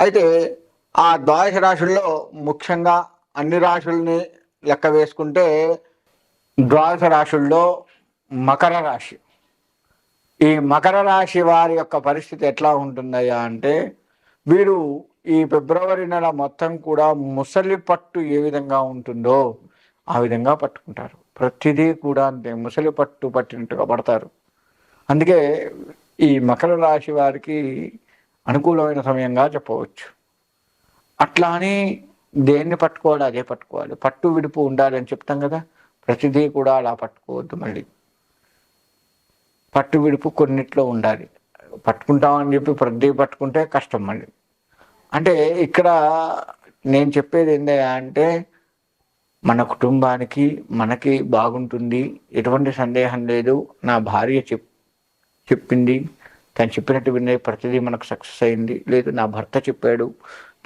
అయితే ఆ ద్వాదశ రాశుల్లో ముఖ్యంగా అన్ని రాశుల్ని లెక్క వేసుకుంటే ద్వాదశ రాశుల్లో మకర రాశి. ఈ మకర రాశి వారి యొక్క పరిస్థితి ఎట్లా ఉంటుందయ్యా అంటే వీరు ఈ ఫిబ్రవరి నెల మొత్తం కూడా ముసలి పట్టు ఏ విధంగా ఉంటుందో ఆ విధంగా పట్టుకుంటారు. ప్రతిదీ కూడా అంతే ముసలి పట్టు పట్టినట్టుగా పడతారు. అందుకే ఈ మకర రాశి వారికి అనుకూలమైన సమయంగా చెప్పవచ్చు. అట్లా అని దేన్ని పట్టుకోవాలి అదే పట్టుకోవాలి. పట్టు విడుపు ఉండాలని చెప్తాం కదా ప్రతిదీ కూడా అలా పట్టుకోవద్దు మళ్ళీ. పట్టు విడుపు కొన్నిట్లో ఉండాలి. పట్టుకుంటామని చెప్పి ప్రతిదీ పట్టుకుంటే కష్టం మళ్ళీ. అంటే ఇక్కడ నేను చెప్పేది ఏందయ్యా అంటే మన కుటుంబానికి మనకి బాగుంటుంది ఎటువంటి సందేహం లేదు నా భార్య చెప్ చెప్పింది. తను చెప్పినట్టు వినే ప్రతిదీ మనకు సక్సెస్ అయింది. లేదు నా భర్త చెప్పాడు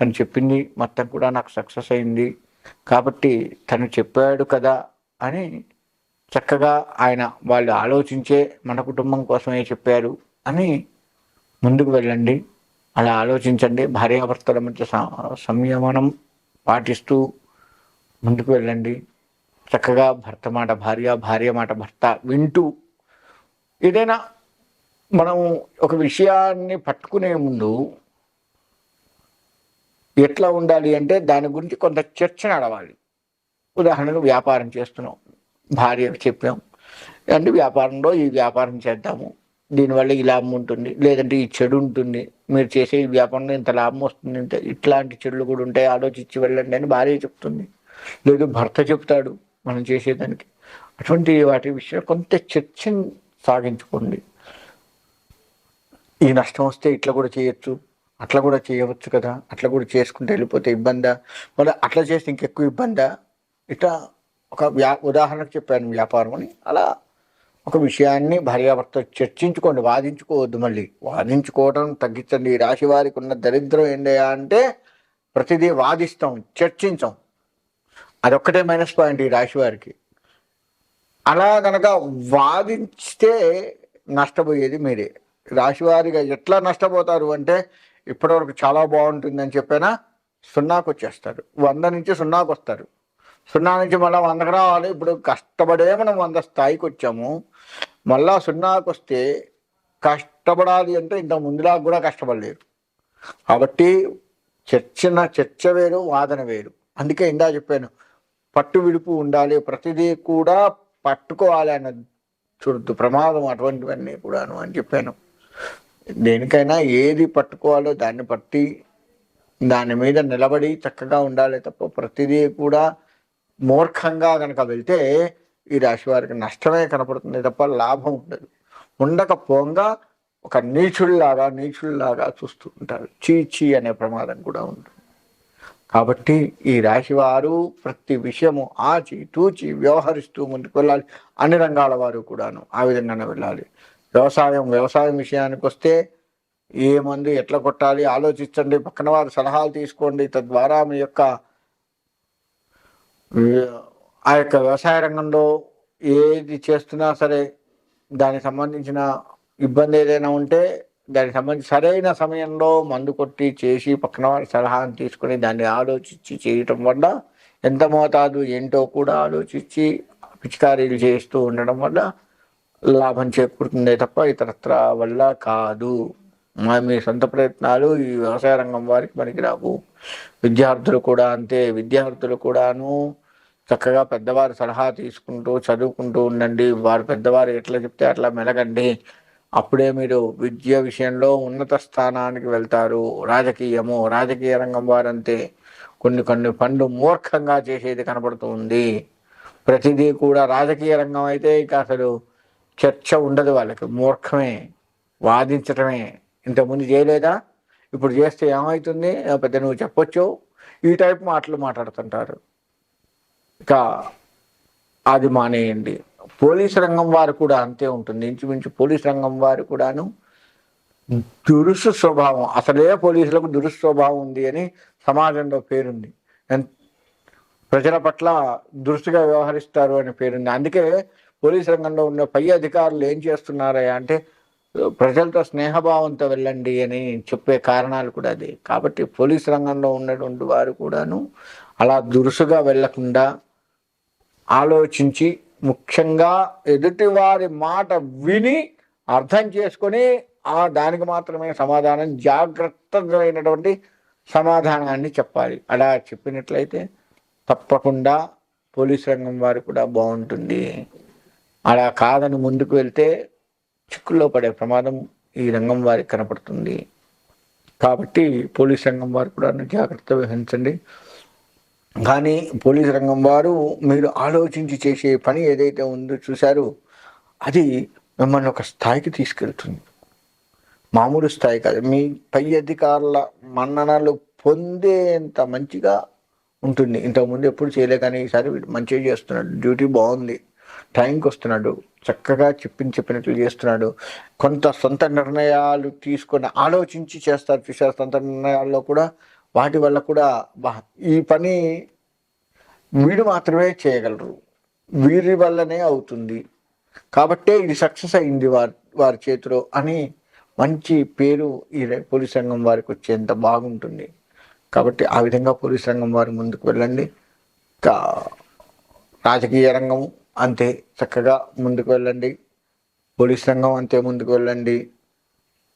తను చెప్పింది మొత్తం కూడా నాకు సక్సెస్ అయింది. కాబట్టి తను చెప్పాడు కదా అని చక్కగా ఆయన వాళ్ళు ఆలోచించే మన కుటుంబం కోసమే చెప్పారు అని ముందుకు వెళ్ళండి. అలా ఆలోచించండి. భార్యాభర్తల మధ్య స- సంయమనం పాటిస్తూ ముందుకు వెళ్ళండి. చక్కగా భర్త మాట భార్య భార్య మాట భర్త వింటూ ఏదైనా మనం ఒక విషయాన్ని పట్టుకునే ముందు ఎట్లా ఉండాలి అంటే దాని గురించి కొంత చర్చ నడవాలి. ఉదాహరణకు వ్యాపారం చేస్తున్నాం. భార్యకు చెప్పాం. అంటే వ్యాపారంలో ఈ వ్యాపారం చేద్దాము. దీనివల్ల ఈ లాభం ఉంటుంది. లేదంటే ఈ చెడు ఉంటుంది. మీరు చేసే ఈ వ్యాపారంలో ఇంత లాభం వస్తుంది. ఇంత ఇట్లాంటి చెడులు కూడా ఉంటాయి. ఆలోచించి వెళ్ళండి అని భార్య చెప్తుంది. లేదు భర్త చెప్తాడు మనం చేసేదానికి. అటువంటి వాటి విషయం కొంత చర్చ సాగించుకోండి. ఈ నష్టం వస్తే ఇట్లా కూడా చేయొచ్చు అట్లా కూడా చేయవచ్చు కదా అట్లా కూడా చేసుకుంటే వెళ్ళిపోతే ఇబ్బందా? మళ్ళీ అట్లా చేస్తే ఇంకెక్కువ ఇబ్బందా? ఇట్లా ఒక వ్యా ఉదాహరణకు చెప్పాను వ్యాపారం అని. అలా ఒక విషయాన్ని భార్యాభర్త చర్చించుకోండి వాదించుకోవద్దు మళ్ళీ. వాదించుకోవడం తగ్గించండి. ఈ రాశి వారికి ఉన్న దరిద్రం ఏంటయ్యా అంటే ప్రతిదీ వాదిస్తాం చర్చించాం. అదొక్కటే మైనస్ పాయింట్ ఈ రాశి వారికి. అలా కనుక వాదించితే నష్టపోయేది మీరే. రాశివారిగా ఎట్లా నష్టపోతారు అంటే ఇప్పటివరకు చాలా బాగుంటుందని చెప్పినా సున్నాకు వచ్చేస్తారు. వంద నుంచి సున్నాకు వస్తారు. సున్నా నుంచి మళ్ళీ వందకు రావాలి. ఇప్పుడు కష్టపడే మనం వంద స్థాయికి వచ్చాము. మళ్ళా సున్నాకు వస్తే కష్టపడాలి అంటే ఇంత ముందులా కూడా కష్టపడలేరు కాబట్టి చర్చన చర్చ వేరు వాదన వేరు. అందుకే ఇందా చెప్పాను పట్టు విడుపు ఉండాలి. ప్రతిదీ కూడా పట్టుకోవాలి అన్న చూడద్దు. ప్రమాదం అటువంటివన్నీ కూడాను అని చెప్పాను. దేనికైనా ఏది పట్టుకోవాలో దాన్ని పట్టి దాని మీద నిలబడి చక్కగా ఉండాలి తప్ప ప్రతిదీ కూడా మూర్ఖంగా కనుక వెళ్తే ఈ రాశి వారికి నష్టమే కనపడుతుంది తప్ప లాభం ఉండదు. ఉండకపోగా ఒక నీచుల్లాగా నీచుడిలాగా చూస్తూ ఉంటారు. చీచి అనే ప్రమాదం కూడా ఉంటుంది. కాబట్టి ఈ రాశి వారు ప్రతి విషయము ఆచి తూచి వ్యవహరిస్తూ ముందుకు వెళ్ళాలి. అన్ని రంగాల వారు కూడాను ఆ విధంగానే వెళ్ళాలి. వ్యవసాయం వ్యవసాయం విషయానికి వస్తే ఏ మందు ఎట్లా కొట్టాలి ఆలోచించండి. పక్కన వారి సలహాలు తీసుకోండి. తద్వారా మీ యొక్క ఆ యొక్క వ్యవసాయ రంగంలో ఏది చేస్తున్నా సరే దానికి సంబంధించిన ఇబ్బంది ఏదైనా ఉంటే దానికి సంబంధించి సరైన సమయంలో మందు కొట్టి చేసి పక్కన వారి సలహాను తీసుకొని దాన్ని ఆలోచించి చేయటం వల్ల ఎంత మోతాదు ఏంటో కూడా ఆలోచించి పిచికారీలు చేస్తూ ఉండడం వల్ల లాభం చేకూరుతుందే తప్ప ఇతరత్ర వల్ల కాదు. మీ సొంత ప్రయత్నాలు ఈ వ్యవసాయ రంగం వారికి పనికిరావు. విద్యార్థులు కూడా అంతే. విద్యార్థులు కూడాను చక్కగా పెద్దవారు సలహా తీసుకుంటూ చదువుకుంటూ ఉండండి. వారు పెద్దవారు ఎట్లా చెప్తే అట్లా మెలగండి. అప్పుడే మీరు విద్య విషయంలో ఉన్నత స్థానానికి వెళ్తారు. రాజకీయము రాజకీయ రంగం వారంతే. కొన్ని కొన్ని పనులు మూర్ఖంగా చేసేది కనబడుతుంది ప్రతిదీ కూడా రాజకీయ రంగం అయితే ఇక అసలు చర్చ ఉండదు వాళ్ళకి. మూర్ఖమే. వాదించటమే. ఇంతకుముందు చేయలేదా? ఇప్పుడు చేస్తే ఏమవుతుంది పెద్ద నువ్వు చెప్పొచ్చు. ఈ టైప్ మాటలు మాట్లాడుతుంటారు. ఇక అది మానేయండి. పోలీస్ రంగం వారు కూడా అంతే ఉంటుంది. ఇంచుమించు పోలీస్ రంగం వారు కూడాను దురుసు స్వభావం. అసలే పోలీసులకు దురుసు స్వభావం ఉంది అని సమాజంలో పేరుంది. ఎన్- ప్రజల పట్ల దురుసుగా వ్యవహరిస్తారు అనే పేరుంది. అందుకే పోలీస్ రంగంలో ఉన్న పై అధికారులు ఏం చేస్తున్నారా అంటే ప్రజలతో స్నేహభావంతో వెళ్ళండి అని చెప్పే కారణాలు కూడా అది. కాబట్టి పోలీస్ రంగంలో ఉన్నటువంటి వారు కూడాను అలా దురుసుగా వెళ్ళకుండా ఆలోచించి ముఖ్యంగా ఎదుటి వారి మాట విని అర్థం చేసుకొని ఆ దానికి మాత్రమే సమాధానం జాగ్రత్తమైనటువంటి సమాధానాన్ని చెప్పాలి. అలా చెప్పినట్లయితే తప్పకుండా పోలీస్ రంగం వారు కూడా బాగుంటుంది. అలా కాదని ముందుకు వెళ్తే చిక్కుల్లో పడే ప్రమాదం ఈ రంగం వారికి కనపడుతుంది. కాబట్టి పోలీస్ రంగం వారు కూడా జాగ్రత్త వహించండి. కానీ పోలీస్ రంగం వారు మీరు ఆలోచించి చేసే పని ఏదైతే ఉందో చూశారో అది మిమ్మల్ని ఒక స్థాయికి తీసుకెళ్తుంది. మామూలు స్థాయి కాదు. మీ పై అధికారుల మన్ననలు పొందేంత మంచిగా ఉంటుంది. ఇంతకుముందు ఎప్పుడు చేయలే కానీ ఈసారి మంచిగా చేస్తున్నాడు. డ్యూటీ బాగుంది. టైంకి వస్తున్నాడు చక్కగా చెప్పింది చెప్పినట్లు చేస్తున్నాడు. కొంత సొంత నిర్ణయాలు తీసుకొని ఆలోచించి చేస్తారు చూసారు సొంత నిర్ణయాల్లో కూడా వాటి వల్ల కూడా ఈ పని వీడు మాత్రమే చేయగలరు. వీరి వల్లనే అవుతుంది. కాబట్టే ఇది సక్సెస్ అయింది వారి వారి చేతిలో అని మంచి పేరు ఈ పోలీస్ రంగం వారికి వచ్చేంత బాగుంటుంది. కాబట్టి ఆ విధంగా పోలీస్ రంగం వారు ముందుకు వెళ్ళండి. ఇంకా రాజకీయ రంగం అంతే చక్కగా ముందుకు వెళ్ళండి. పోలీస్ రంగం అంతే ముందుకు వెళ్ళండి.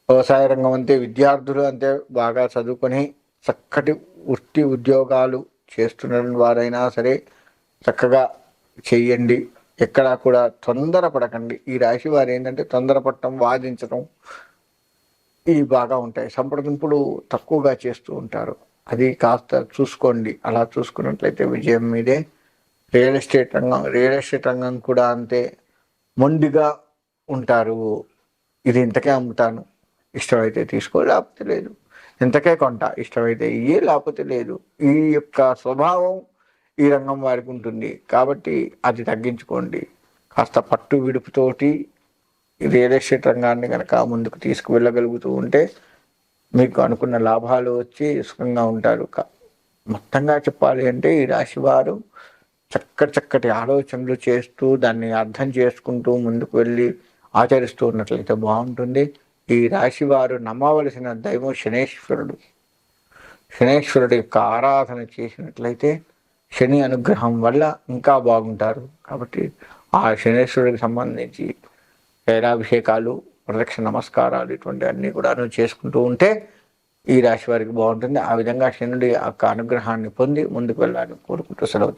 వ్యవసాయ రంగం అంతే విద్యార్థులు అంతే బాగా చదువుకొని చక్కటి వృత్తి ఉద్యోగాలు చేస్తున్న వారైనా సరే చక్కగా చెయ్యండి ఎక్కడా కూడా తొందరపడకండి. ఈ రాశి వారు ఏంటంటే తొందరపడటం వాదించడం ఇవి బాగా ఉంటాయి. సంప్రదింపులు తక్కువగా చేస్తూ ఉంటారు. అది కాస్త చూసుకోండి. అలా చూసుకున్నట్లయితే విజయం మీదే. రియల్ ఎస్టేట్ రంగం రియల్ ఎస్టేట్ రంగం కూడా అంతే మొండిగా ఉంటారు. ఇది ఇంతకే అమ్ముతాను. ఇష్టమైతే తీసుకో లేకపోతే లేదు. ఇంతకే కొంట ఇష్టమైతే ఇయ్యే లేకపోతే లేదు. ఈ యొక్క స్వభావం ఈ రంగం వారికి ఉంటుంది. కాబట్టి అది తగ్గించుకోండి. కాస్త పట్టు విడుపుతోటి ఈ రియల్ ఎస్టేట్ రంగాన్ని కనుక ముందుకు తీసుకువెళ్ళగలుగుతూ ఉంటే మీకు అనుకున్న లాభాలు వచ్చి సుఖంగా ఉంటారు. క- మొత్తంగా చెప్పాలి అంటే ఈ రాశి చక్క చక్కటి చక్కటి ఆలోచనలు చేస్తూ దాన్ని అర్థం చేసుకుంటూ ముందుకు వెళ్ళి ఆచరిస్తూ ఉన్నట్లయితే బాగుంటుంది. ఈ రాశి వారు నమ్మవలసిన దైవం శనేశ్వరుడు. శనేశ్వరుడు యొక్క ఆరాధన చేసినట్లయితే శని అనుగ్రహం వల్ల ఇంకా బాగుంటారు. కాబట్టి ఆ శనేశ్వరుడికి సంబంధించి తైలాభిషేకాలు ప్రదక్షిణ నమస్కారాలు ఇటువంటి అన్నీ కూడా చేసుకుంటూ ఉంటే ఈ రాశి వారికి బాగుంటుంది. ఆ విధంగా శనుడి యొక్క అనుగ్రహాన్ని పొంది ముందుకు వెళ్ళాలని కోరుకుంటూ సెలవు